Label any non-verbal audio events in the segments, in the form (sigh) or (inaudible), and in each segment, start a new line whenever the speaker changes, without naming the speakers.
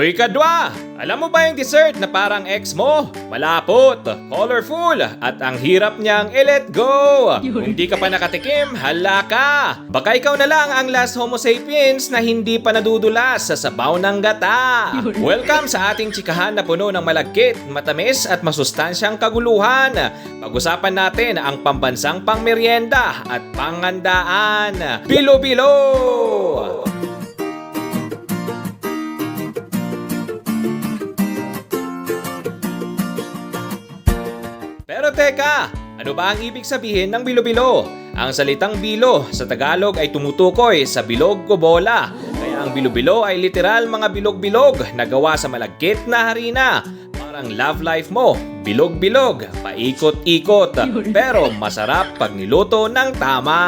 Uy, kadwa! Alam mo ba yung dessert na parang ex mo? Malapot, colorful, at ang hirap niyang i-let go! Kung di ka pa nakatikim, hala ka! Baka ikaw na lang ang last homo sapiens na hindi pa nadudulas sa sabaw ng gata! Welcome sa ating chikahan na puno ng malagkit, matamis at masustansyang kaguluhan. Pag-usapan natin ang pambansang pangmeryenda at pangandaan. Bilo-bilo! Pero teka, ano ba ang ibig sabihin ng bilo-bilo? Ang salitang bilo sa Tagalog ay tumutukoy sa bilog o bola. Kaya ang bilo-bilo ay literal mga bilog-bilog na gawa sa malagkit na harina. Parang love life mo, bilog-bilog, paikot-ikot. Pero masarap pag niluto ng tama.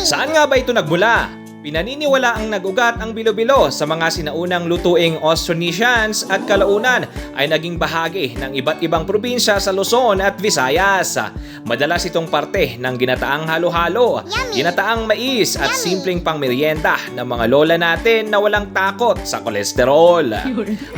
Saan nga ba ito nagmula? Pinaniniwala ang nag-ugat ang bilo-bilo sa mga sinaunang lutuing Austronesians at kalaunan ay naging bahagi ng iba't ibang probinsya sa Luzon at Visayas. Madalas itong parte ng ginataang halo-halo, ginataang mais at simpleng pangmeryenda ng mga lola natin na walang takot sa kolesterol.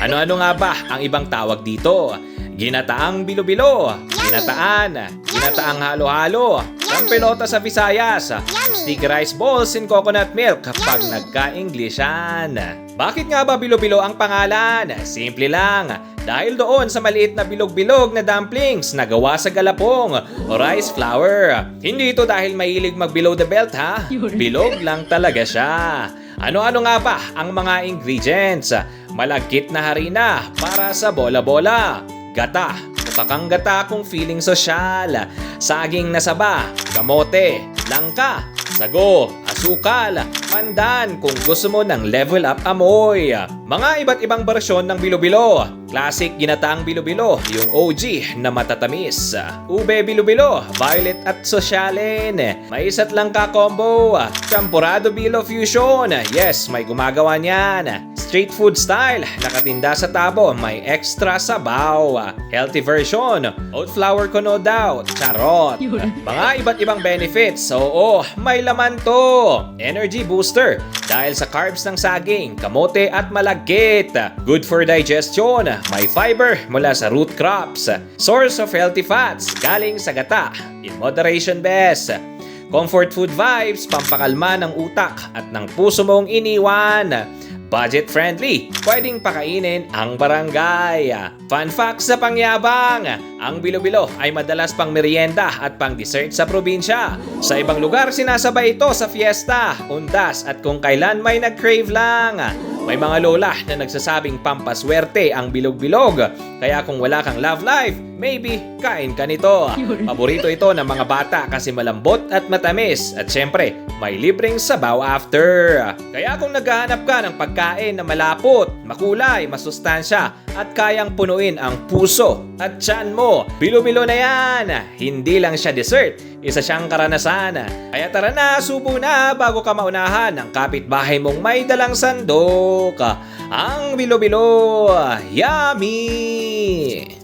Ano-ano nga ba ang ibang tawag dito? Ginataang bilo-bilo, ginataan, ginataang halo-halo, pelota sa Visayas, sticky rice balls in coconut milk kapag nagka-Englishan. Bakit nga ba bilo-bilo ang pangalan? Simple lang. Dahil doon sa maliit na bilog-bilog na dumplings na gawa sa galapong o rice flour. Hindi ito dahil mahilig mag below the belt ha. (laughs) Bilog lang talaga siya. Ano-ano nga ba ang mga ingredients? Malagkit na harina para sa bola-bola. Gata, mukakang gata kung feeling sosyal. Saging na saba, kamote, langka, sago, asukal, pandan kung gusto mo ng level up amoy. Mga iba't ibang bersyon ng bilo-bilo. Classic ginataang bilo-bilo, yung OG na matatamis. Ube bilo-bilo, violet at sosyalin. May isa't langka combo. Champurado bilo fusion. Yes, may gumagawa niyan. Street food style, nakatinda sa tabo, may extra sabaw. Healthy version, oat flour ko no doubt, charot. Mga iba't ibang benefits, oo, may laman to. Energy booster, dahil sa carbs ng saging, kamote at malagkit. Good for digestion, may fiber mula sa root crops. Source of healthy fats, galing sa gata. In moderation best. Comfort food vibes, pampakalma ng utak at ng puso mong iniwan. Budget friendly, pwedeng pakainin ang barangay. Fun fact sa pangyabang, ang bilo-bilo ay madalas pang merienda at pang dessert sa probinsya. Sa ibang lugar sinasabay ito sa fiesta, undas at kung kailan may nag-crave lang. May mga lola na nagsasabing pampaswerte ang bilog-bilog. Kaya kung wala kang love life, maybe kain ka nito. Paborito ito ng mga bata kasi malambot at matamis. At syempre, may libreng sabaw after. Kaya kung naghahanap ka ng pagkain na malapot, makulay, masustansya, at kayang punuin ang puso at tiyan mo, bilo-bilo na yan. Hindi lang siya dessert, isa siyang karanasan. Kaya tara na, subo na bago ka maunahan ng kapitbahay mong may dalang sandok. Ang bilo-bilo, yummy!